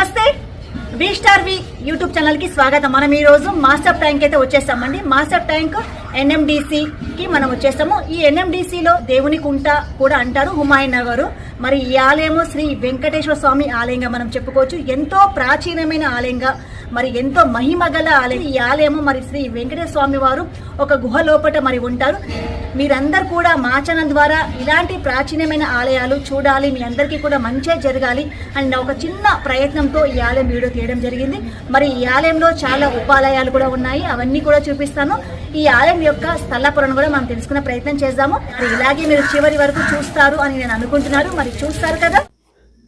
నమస్తే. వి స్టార్ వి యూట్యూబ్ ఛానల్కి స్వాగతం. మనం ఈరోజు మాస్టర్ ట్యాంక్ అయితే వచ్చేస్తామండి. మాస్టర్ ట్యాంక్ ఎన్ఎండిసికి మనం వచ్చేస్తాము. ఈ ఎన్ఎండిసిలో దేవుని కుంట కూడా అంటారు హుమాయూన్ నగరు. మరి ఈ ఆలయము శ్రీ వెంకటేశ్వర స్వామి ఆలయంగా మనం చెప్పుకోవచ్చు. ఎంతో ప్రాచీనమైన ఆలయంగా మరి ఎంతో మహిమ గల ఆలయం. ఈ ఆలయము మరి శ్రీ వెంకటేశ్వర స్వామి వారు ఒక గుహ లోపట మరి ఉంటారు. మీరందరూ కూడా మా ఛానల్ ద్వారా ఇలాంటి ప్రాచీనమైన ఆలయాలు చూడాలి. మీ అందరికీ కూడా మంచిగా జరగాలి అని నా ఒక చిన్న ప్రయత్నంతో ఈ ఆలయం వీడియో తీయడం జరిగింది. మరి ఈ ఆలయంలో చాలా ఉపాలయాలు కూడా ఉన్నాయి. అవన్నీ కూడా చూపిస్తాను. ఈ ఆలయం యొక్క స్థల పురాణం కూడా మనం తెలుసుకునే ప్రయత్నం చేద్దాము. మరి ఇలాగే మీరు చివరి వరకు చూస్తారు అని నేను అనుకుంటున్నాను. మరి చూస్తారు కదా?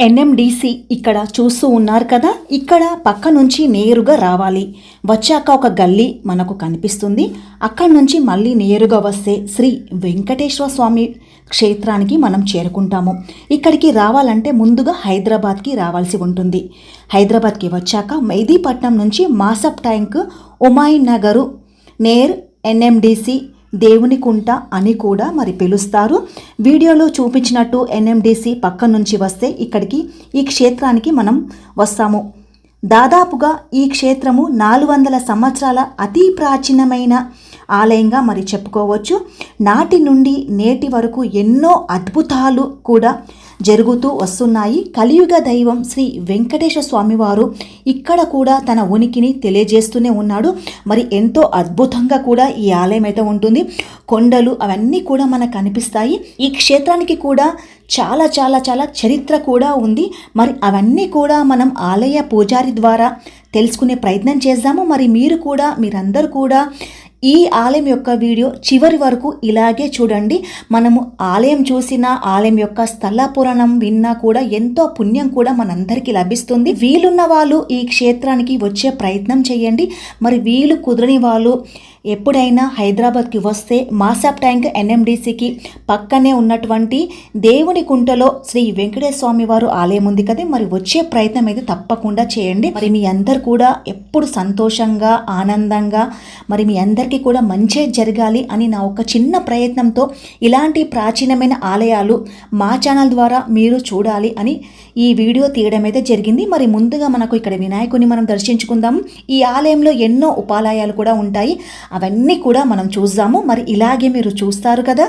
ఎన్ఎండిసి ఇక్కడ చూస్తూ ఉన్నారు కదా. ఇక్కడ పక్క నుంచి నేరుగా రావాలి. వచ్చాక ఒక గల్లీ మనకు కనిపిస్తుంది. అక్కడి నుంచి మళ్ళీ నేరుగా వస్తే శ్రీ వెంకటేశ్వర స్వామి క్షేత్రానికి మనం చేరుకుంటాము. ఇక్కడికి రావాలంటే ముందుగా హైదరాబాద్కి రావాల్సి ఉంటుంది. హైదరాబాద్కి వచ్చాక మెహదీపట్నం నుంచి మాసప్ ట్యాంక్ ఉమాయిన్ నగరు నేర్ ఎన్ఎండిసి దేవుని కుంట అని కూడా మరి పిలుస్తారు. వీడియోలో చూపించినట్టు ఎన్ఎండిసి పక్క నుంచి వస్తే ఇక్కడికి ఈ క్షేత్రానికి మనం వస్తాము. దాదాపుగా ఈ క్షేత్రము నాలుగు వందల సంవత్సరాల అతి ప్రాచీనమైన ఆలయంగా మరి చెప్పుకోవచ్చు. నాటి నుండి నేటి వరకు ఎన్నో అద్భుతాలు కూడా జరుగుతూ వస్తున్నాయి. కలియుగ దైవం శ్రీ వెంకటేశ్వర స్వామివారు ఇక్కడ కూడా తన ఉనికిని తెలియజేస్తూనే ఉన్నాడు. మరి ఎంతో అద్భుతంగా కూడా ఈ ఆలయం అయితే ఉంటుంది. కొండలు అవన్నీ కూడా మనకు కనిపిస్తాయి. ఈ క్షేత్రానికి కూడా చాలా చాలా చాలా చరిత్ర కూడా ఉంది. మరి అవన్నీ కూడా మనం ఆలయ పూజారి ద్వారా తెలుసుకునే ప్రయత్నం చేద్దాము. మరి మీరు కూడా మీరందరూ కూడా ఈ ఆలయం యొక్క వీడియో చివరి వరకు ఇలాగే చూడండి. మనము ఆలయం చూసిన ఆలయం యొక్క స్థల పురాణం విన్నా కూడా ఎంతో పుణ్యం కూడా మనందరికీ లభిస్తుంది. వీలున్న వాళ్ళు ఈ క్షేత్రానికి వచ్చే ప్రయత్నం చేయండి. మరి వీలు కుదరని వాళ్ళు ఎప్పుడైనా హైదరాబాద్కి వస్తే మాసాప్ ట్యాంక్ ఎన్ఎండిసికి పక్కనే ఉన్నటువంటి దేవుని కుంటలో శ్రీ వెంకటేశ్వర స్వామి వారు ఆలయం ఉంది కదా. మరి వచ్చే ప్రయత్నం అయితే తప్పకుండా చేయండి. మరి మీ అందరు కూడా ఎప్పుడు సంతోషంగా ఆనందంగా మరి మీ అందరికీ కూడా మంచే జరగాలి అని నా ఒక చిన్న ప్రయత్నంతో ఇలాంటి ప్రాచీనమైన ఆలయాలు మా ఛానల్ ద్వారా మీరు చూడాలి అని ఈ వీడియో తీయడం అయితే జరిగింది. మరి ముందుగా మనకు ఇక్కడ వినాయకుని మనం దర్శించుకుందాం. ఈ ఆలయంలో ఎన్నో ఉపాలయాలు కూడా ఉంటాయి. అవన్నీ కూడా మనం చూద్దాము. మరి ఇలాగే మీరు చూస్తారు కదా?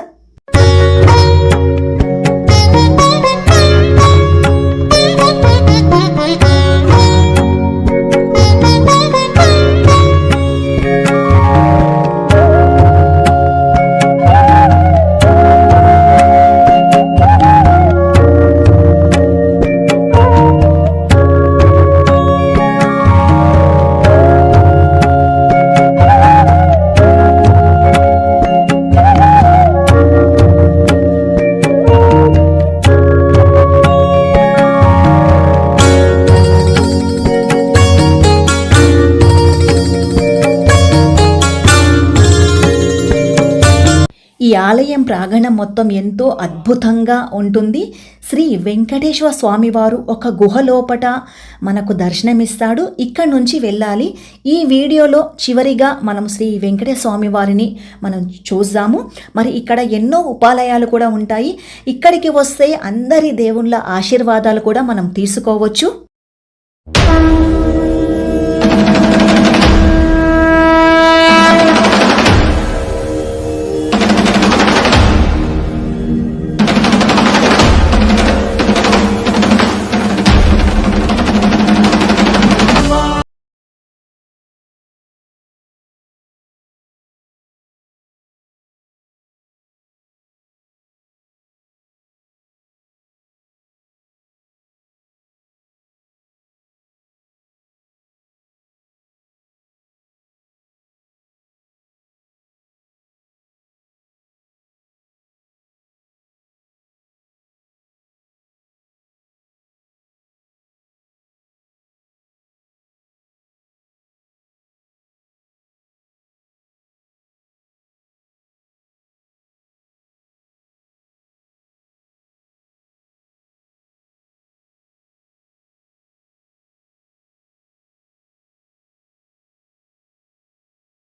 ప్రాంగణం మొత్తం ఎంతో అద్భుతంగా ఉంటుంది. శ్రీ వెంకటేశ్వర స్వామివారు ఒక గుహలోపట మనకు దర్శనమిస్తాడు. ఇక్కడ నుంచి వెళ్ళాలి. ఈ వీడియోలో చివరిగా మనం శ్రీ వెంకటేశ్వర స్వామి వారిని మనం చూద్దాము. మరి ఇక్కడ ఎన్నో ఉపాలయాలు కూడా ఉంటాయి. ఇక్కడికి వస్తే అందరి దేవుళ్ళ ఆశీర్వాదాలు కూడా మనం తీసుకోవచ్చు.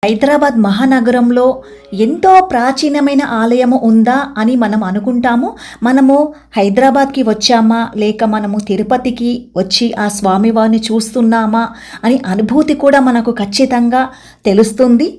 హైదరాబాద్ మహానగరంలో ఎంతో ప్రాచీనమైన ఆలయము ఉందా అని మనం అనుకుంటాము. మనము హైదరాబాద్కి వచ్చామా? లేక మనము తిరుపతికి వచ్చి ఆ స్వామివారిని చూస్తున్నామా? అని అనుభూతి కూడా మనకు ఖచ్చితంగా తెలుస్తుంది.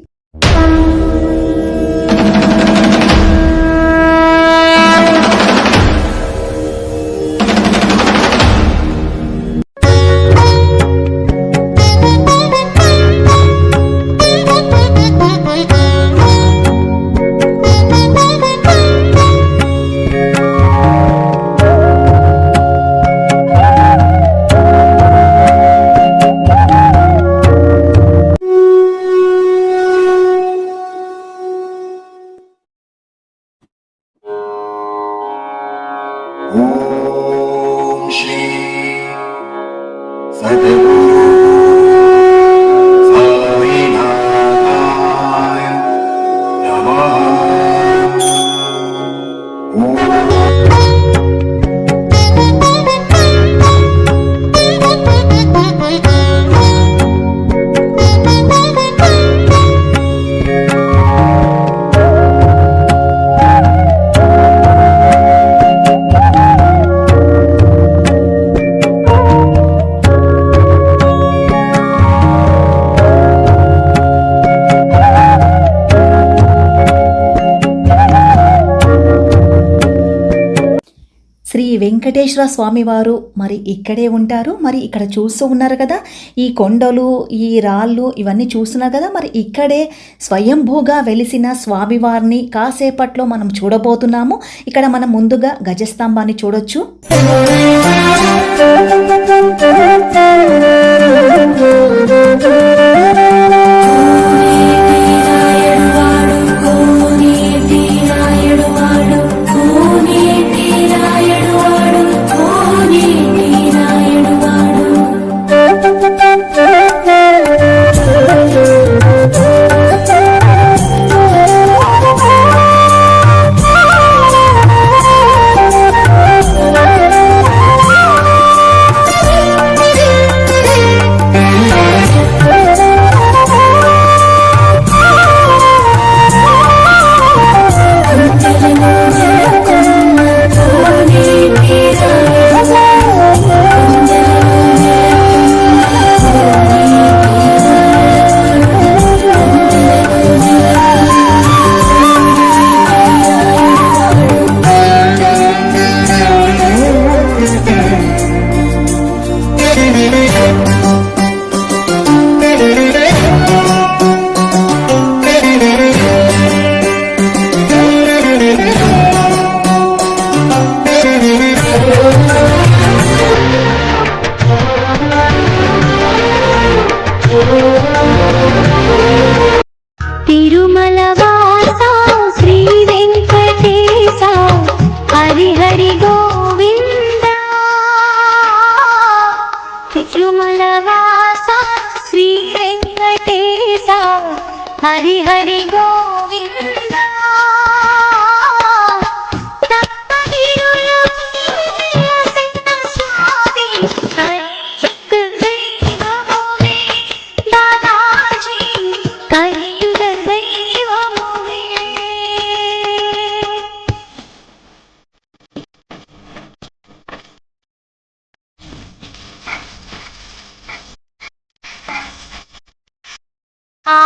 వెంకటేశ్వర స్వామివారు మరి ఇక్కడే ఉంటారు. మరి ఇక్కడ చూస్తూ ఉన్నారు కదా ఈ కొండలు ఈ రాళ్ళు ఇవన్నీ చూస్తున్నారు కదా మరి ఇక్కడే స్వయంభూగా వెలిసిన స్వామివారిని కాసేపట్లో మనం చూడబోతున్నాము. ఇక్కడ మనం ముందుగా గజస్తంభాన్ని చూడొచ్చు. తిరుమల వాస శ్రీ వెంకటేశ హరి హరి గోవింద. తిరుమల వాస శ్రీ వెంకటేశ హరి హరి గోవింద.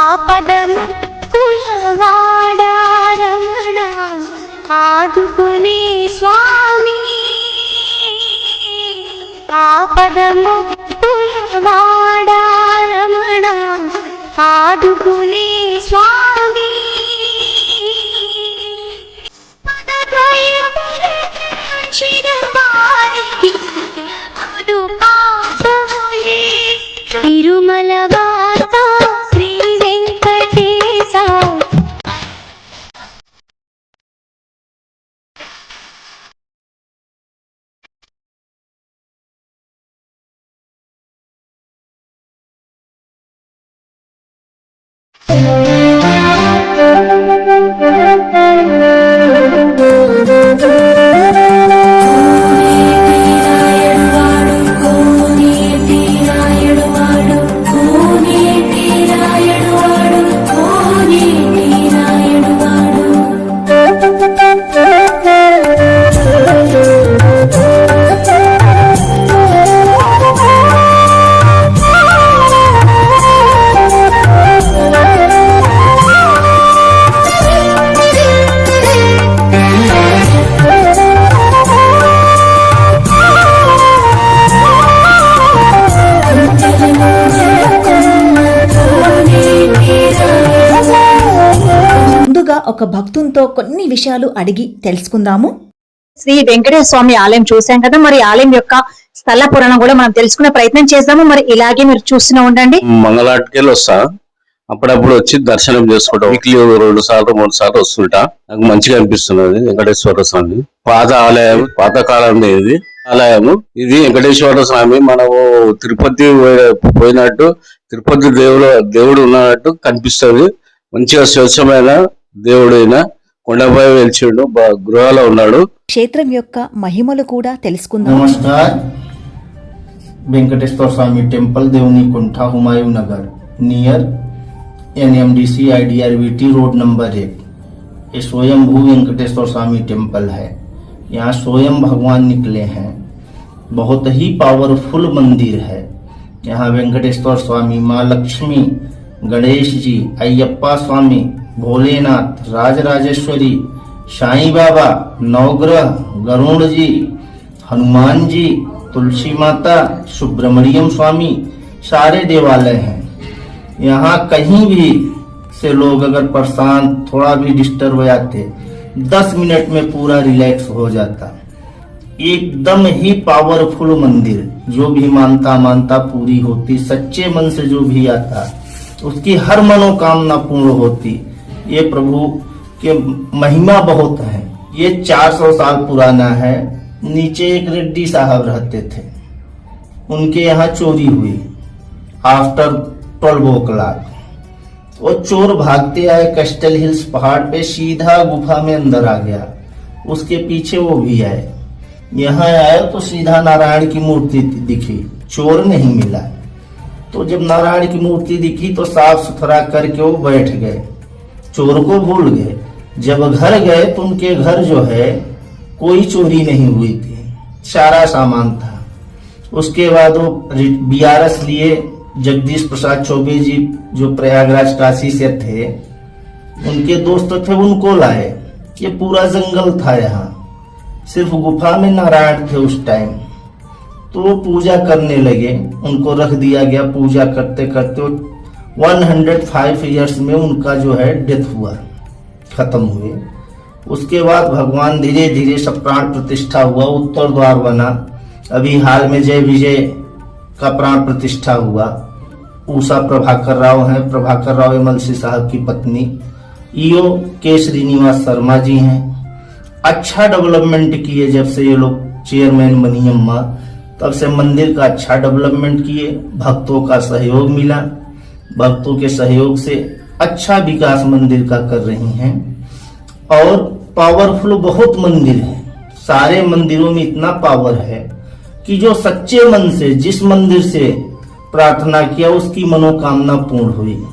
ఆపదం కులవాడారమణ ఆదుకునే స్వామి ఆపదము కులవాడారమణ ఆదుకునే స్వామి ఒక భక్తునితో కొన్ని విషయాలు అడిగి తెలుసుకుందాము. శ్రీ వెంకటేశ్వర స్వామి ఆలయం చూసాం కదా మరి ఆలయం యొక్క స్థల పురాణం కూడా మనం తెలుసుకునే ప్రయత్నం చేద్దాము. మరి ఇలాగే మీరు చూస్తూనే ఉండండి. మంగళాటికెళ్ళి వస్తా. అప్పుడప్పుడు వచ్చి దర్శనం చేసుకుంటాం. వీక్లీ రెండు సార్లు మూడు సార్లు వస్తుంటా. నాకు మంచిగా అనిపిస్తున్నది వెంకటేశ్వర స్వామి. పాత ఆలయం పాత కాలం ఇది. ఆలయము. ఇది వెంకటేశ్వర స్వామి. మనము తిరుపతి పోయి- పోయినట్టు తిరుపతి దేవుడు దేవుడు ఉన్నట్టు కనిపిస్తుంది. మంచిగా స్వచ్ఛమైన దేవుడైన కొండపై వెలిచిండు బ- గృహాలో ఉన్నాడు క్షేత్రం యొక్క మహిమలు కూడా తెలుసుకుందాం नमस्कार Venkateswara Swamy temple Devani Kunta Humayun Nagar near NMDC IDRBT road number एक ये स्वयंभू वेंकटेश्वर स्वामी टेम्पल है यहाँ स्वयं भगवान निकले हैं बहुत ही पावरफुल मंदिर है यहाँ वेंकटेश्वर स्वामी माँ लक्ष्मी गणेश जी अयप्पा स्वामी भोलेनाथ, राजराजेश्वरी साईं बाबा, नवग्रह गरुण जी हनुमान जी तुलसी माता, सुब्रमण्यम स्वामी, सारे देवालय हैं। यहाँ कहीं भी से लोग अगर परेशान, थोड़ा भी डिस्टर्ब हो जाते, दस मिनट में पूरा रिलैक्स हो जाता। एकदम ही पावरफुल मंदिर, जो भी मानता मानता पूरी होती, सच्चे मन से जो भी आता, उसकी हर मनोकामना पूर्ण होती। ये प्रभु के महिमा बहुत है। ये 400 साल पुराना है। नीचे एक रेड्डी साहब रहते थे। उनके यहाँ चोरी हुई। आफ्टर ट्वेल्व ओ क्लाक वो चोर भागते आए कस्टल हिल्स पहाड़ पे सीधा गुफा में अंदर आ गया। उसके पीछे वो भी आए। यहाँ आए तो सीधा नारायण की मूर्ति दिखी। चोर नहीं मिला। तो जब नारायण की मूर्ति दिखी तो साफ़ सुथरा करके वो बैठ गए। चोर को भूल गए। जब घर गए तो उनके घर जो है, कोई चोरी नहीं हुई थी। सारा सामान था। उसके बाद वो बीआरएस लिए जगदीश प्रसाद चौबे जी जो प्रयागराज काशी से थे, उनके दोस्त थे, उनको लाए। ये पूरा जंगल था यहाँ। सिर्फ़ गुफा में नारायण थे उस टाइम। तो वो पूजा करने लगे। उनको रख दिया गया। पूजा करते करते 105 इयर्स में उनका जो है डेथ हुआ, खत्म हुए। उसके बाद भगवान धीरे धीरे सब प्राण प्रतिष्ठा हुआ, उत्तर द्वार बना। अभी हाल में जय विजय का प्राण प्रतिष्ठा हुआ। उषा प्रभाकर राव हैं, प्रभाकर राव एमएलसी साहब की पत्नी। ईओ के श्रीनिवास शर्मा जी हैं। अच्छा डेवलपमेंट किए जब से ये लोग चेयरमैन बनी अम्मा, तब से मंदिर का अच्छा डेवलपमेंट किए, भक्तों का सहयोग मिला। भक्तों के सहयोग से अच्छा विकास मंदिर का कर रही हैं और पावरफुल बहुत मंदिर है। सारे मंदिरों में इतना पावर है कि जो सच्चे मन से, जिस मंदिर से प्रार्थना किया, उसकी मनोकामना पूर्ण हुई।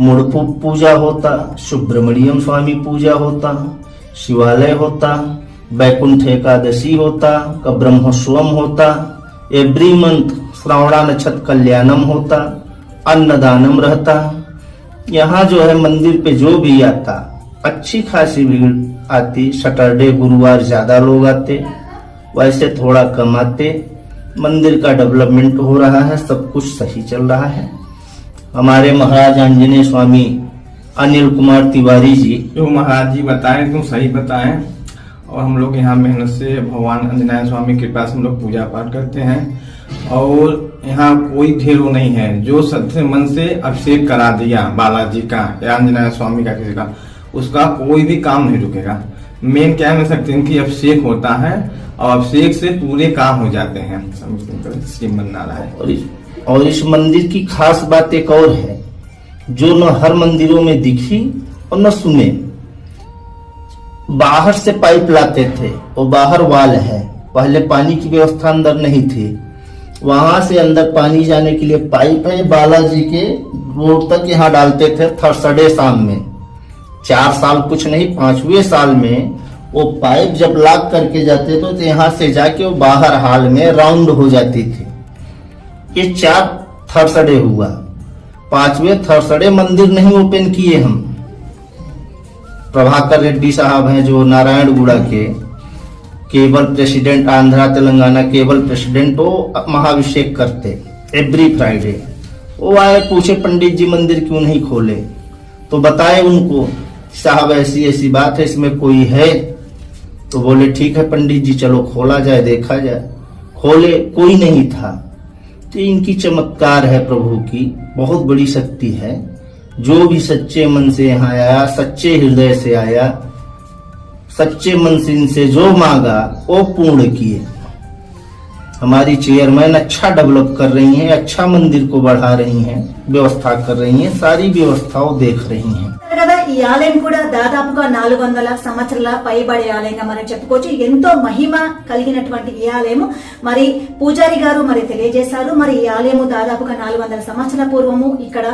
मुड़पू पूजा होता, सुब्रमण्यम स्वामी पूजा होता, शिवालय होता बैकुंठ एकादशी होता का होता एवरी मंथ श्रावणा नक्षत्र कल्याणम होता अन्नदानम रहता। यहाँ जो है मंदिर पे जो भी आता, अच्छी खासी भीड़ आती। सैटरडे गुरुवार ज़्यादा लोग आते, वैसे थोड़ा कम आते। मंदिर का डेवलपमेंट हो रहा है, सब कुछ सही चल रहा है। हमारे महाराज आंजनेय स्वामी अनिल कुमार तिवारी जी। जो महाराज जी बताएँ तुम सही बताएँ, और हम लोग यहाँ मेहनत से भगवान अंजनाय स्वामी की कृपा से हम लोग पूजा पाठ करते हैं। और यहाँ कोई ढेरों नहीं है। जो सच्चे मन से अभिषेक करा दिया बालाजी का या अंजनाय स्वामी का किसी का उसका कोई भी काम नहीं रुकेगा। मेन क्या है सकते हैं कि अभिषेक होता है और अभिषेक से पूरे काम हो जाते हैं। श्रीमन नारायण। और इस, और मंदिर की खास बात एक और है। जो न हर मंदिरों में दिखी और न सुने। बाहर से पाइप लाते थे वो बाहर वाल है। पहले पानी की व्यवस्था अंदर नहीं थी। वहाँ से अंदर पानी जाने के लिए पाइप है, बालाजी के रोड तक यहाँ डालते थे थर्सडे शाम में। चार साल कुछ नहीं, पाँचवें साल में वो पाइप जब लॉक करके जाते थे तो यहाँ से जाके वो बाहर हाल में राउंड हो जाती थी। ये चार थर्सडे हुआ। पाँचवें थर्सडे मंदिर नहीं ओपन किए हम। प्रभाकर रेड्डी साहब हैं जो नारायण गुड़ा के। केवल प्रेसिडेंट आंध्रा तेलंगाना केवल प्रेसिडेंट वो महाभिषेक करते एवरी फ्राइडे वो आए, पूछे, पंडित जी मंदिर क्यों नहीं खोले? तो बताए उनको, साहब, ऐसी ऐसी बात है, इसमें कोई है? तो बोले, ठीक है, पंडित जी, चलो, खोला जाए, देखा जाए। खोले, कोई नहीं था। तो इनकी चमत्कार है प्रभु की, बहुत बड़ी शक्ति है। जो भी सच्चे मन से यहाँ आया, सच्चे हृदय से आया सच्चे मन से इनसे जो मांगा, वो पूर्ण किए। हमारी चेयरमैन अच्छा डेवलप कर रही हैं अच्छा मंदिर को बढ़ा रही हैं, व्यवस्था कर रही हैं, सारी व्यवस्थाओं देख रही हैं। ఈ ఆలయం కూడా దాదాపుగా నాలుగు వందల సంవత్సరాల పైబడే ఆలయంగా మనం చెప్పుకోవచ్చు. ఎంతో మహిమ కలిగినటువంటి ఈ ఆలయము. మరి పూజారి గారు మరి తెలియజేశారు. మరి ఈ ఆలయము దాదాపుగా నాలుగు వందల సంవత్సరాల పూర్వము. ఇక్కడ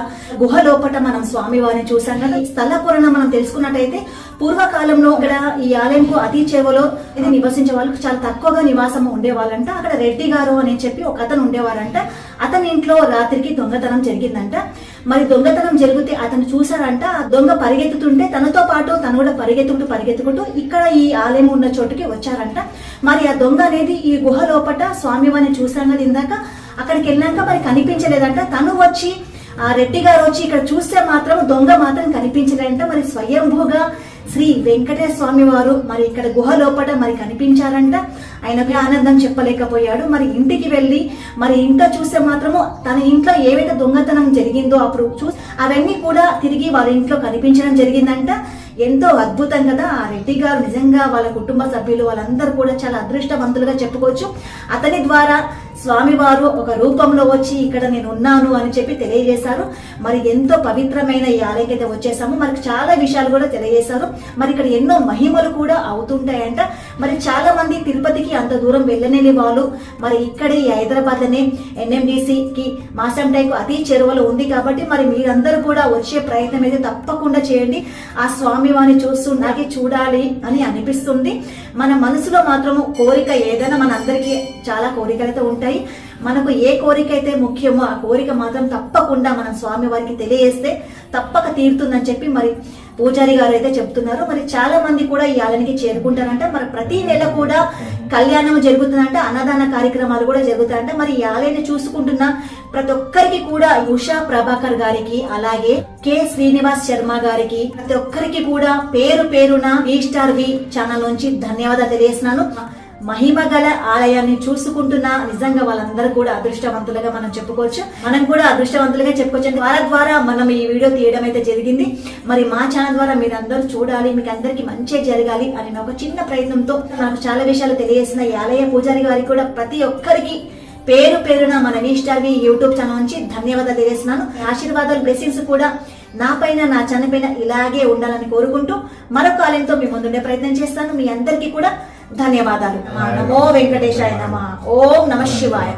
గుహ లోపట మనం స్వామివారిని చూసాం కదా. ఈ స్థల పురాణం మనం తెలుసుకున్నట్టయితే పూర్వకాలంలో ఇక్కడ ఈ ఆలయంకు అతి చేవలో ఇది నివసించే వాళ్ళు చాలా తక్కువగా నివాసం ఉండేవాళ్ళంట. అక్కడ రెడ్డి గారు అని చెప్పి ఒక అతను ఉండేవారంట. అతని ఇంట్లో రాత్రికి దొంగతనం జరిగిందంట. మరి దొంగతనం జరిగితే అతను చూసారంట ఆ దొంగ పరిగెత్తుతుంటే తనతో పాటు తను కూడా పరిగెత్తుకుంటూ పరిగెత్తుకుంటూ ఇక్కడ ఈ ఆలయం ఉన్న చోటుకి వచ్చారంట. మరి ఆ దొంగ అనేది ఈ గుహ లోపట స్వామివారిని చూశాం కదా ఇందాక అక్కడికి వెళ్ళాక మరి కనిపించలేదంట. తను వచ్చి ఆ రెడ్డి గారు వచ్చి ఇక్కడ చూస్తే మాత్రం దొంగ మాత్రం కనిపించలేదంట. మరి స్వయంభూగా శ్రీ వెంకటేశ్వర స్వామి వారు మరి ఇక్కడ గుహ లోపల మరి కనిపించారంట. ఆయనకి ఆనందం చెప్పలేకపోయాడు. మరి ఇంటికి వెళ్ళి మరి ఇంట్లో చూస్తే మాత్రము తన ఇంట్లో ఏవైతే దొంగతనం జరిగిందో అప్పుడు చూ అవన్నీ కూడా తిరిగి వాళ్ళ ఇంట్లో కనిపించడం జరిగిందంట. ఎంతో అద్భుతం కదా. ఆ రెడ్డి గారు నిజంగా వాళ్ళ కుటుంబ సభ్యులు వాళ్ళందరూ కూడా చాలా అదృష్టవంతులుగా చెప్పుకోవచ్చు. అతని ద్వారా స్వామివారు ఒక రూపంలో వచ్చి ఇక్కడ నేను ఉన్నాను అని చెప్పి తెలియజేశారు. మరి ఎంతో పవిత్రమైన ఈ ఆలయకైతే వచ్చేసాము. మనకి చాలా విషయాలు కూడా తెలియజేశారు. మరి ఇక్కడ ఎన్నో మహిమలు కూడా అవుతుంటాయంట. మరి చాలా మంది తిరుపతికి అంత దూరం వెళ్ళలేని వాళ్ళు మరి ఇక్కడే ఈ హైదరాబాద్లోనే ఎన్ఎండిసికి మాసంటైకు అతి చెరువలో ఉంది కాబట్టి మరి మీరందరూ కూడా వచ్చే ప్రయత్నం అయితే తప్పకుండా చేయండి. ఆ స్వామి వారిని చూస్తూ నాకే చూడాలి అని అనిపిస్తుంది. మన మనసులో మాత్రము కోరిక ఏదైనా మన అందరికీ చాలా కోరికలతో అయితే ఉంటాయి. మనకు ఏ కోరిక అయితే ముఖ్యమో ఆ కోరిక మాత్రం తప్పకుండా మనం స్వామి వారికి తెలియజేస్తే తప్పక తీరుతుందని చెప్పి మరి పూజారి గారు అయితే చెప్తున్నారు. మరి చాలా మంది కూడా ఈ ఆలయానికి చేరుకుంటారంట. మరి ప్రతి నెల కూడా కళ్యాణం జరుగుతుందంట. అన్నదాన కార్యక్రమాలు కూడా జరుగుతాయంట. మరి ఈ ఆలయాన్ని చూసుకుంటున్న ప్రతి ఒక్కరికి కూడా ఉషా ప్రభాకర్ గారికి అలాగే కె శ్రీనివాస్ శర్మ గారికి ప్రతి ఒక్కరికి కూడా పేరు పేరున ఈ స్టార్ వి ఛానల్ నుంచి ధన్యవాదాలు తెలియజేస్తున్నాను. మహిమ గల ఆలయాన్ని చూసుకుంటున్న నిజంగా వాళ్ళందరూ కూడా అదృష్టవంతులుగా మనం చెప్పుకోవచ్చు. మనం కూడా అదృష్టవంతులుగా చెప్పుకోవచ్చు. వాళ్ళ ద్వారా మనం ఈ వీడియో తీయడం అయితే జరిగింది. మరి మా ఛానల్ ద్వారా మీరు అందరూ చూడాలి మీకు అందరికి మంచి జరగాలి అని ఒక చిన్న ప్రయత్నంతో నాకు చాలా విషయాలు తెలియజేసిన ఈ ఆలయ పూజారి గారికి కూడా ప్రతి ఒక్కరికి పేరు పేరున మన వీస్టార్వి యూట్యూబ్ ఛానల్ నుంచి ధన్యవాదాలు తెలియజేస్తున్నాను. ఆశీర్వాదాలు బ్లెస్సింగ్స్ కూడా నా పైన నా ఛానల్ పైన ఇలాగే ఉండాలని కోరుకుంటూ మరొక ఆలయంతో మీ ముందుండే ప్రయత్నం చేస్తాను. మీ అందరికీ కూడా ధన్యవాదాలు. నమో వెంకటేశాయ నమ. ఓం నమ శివాయ.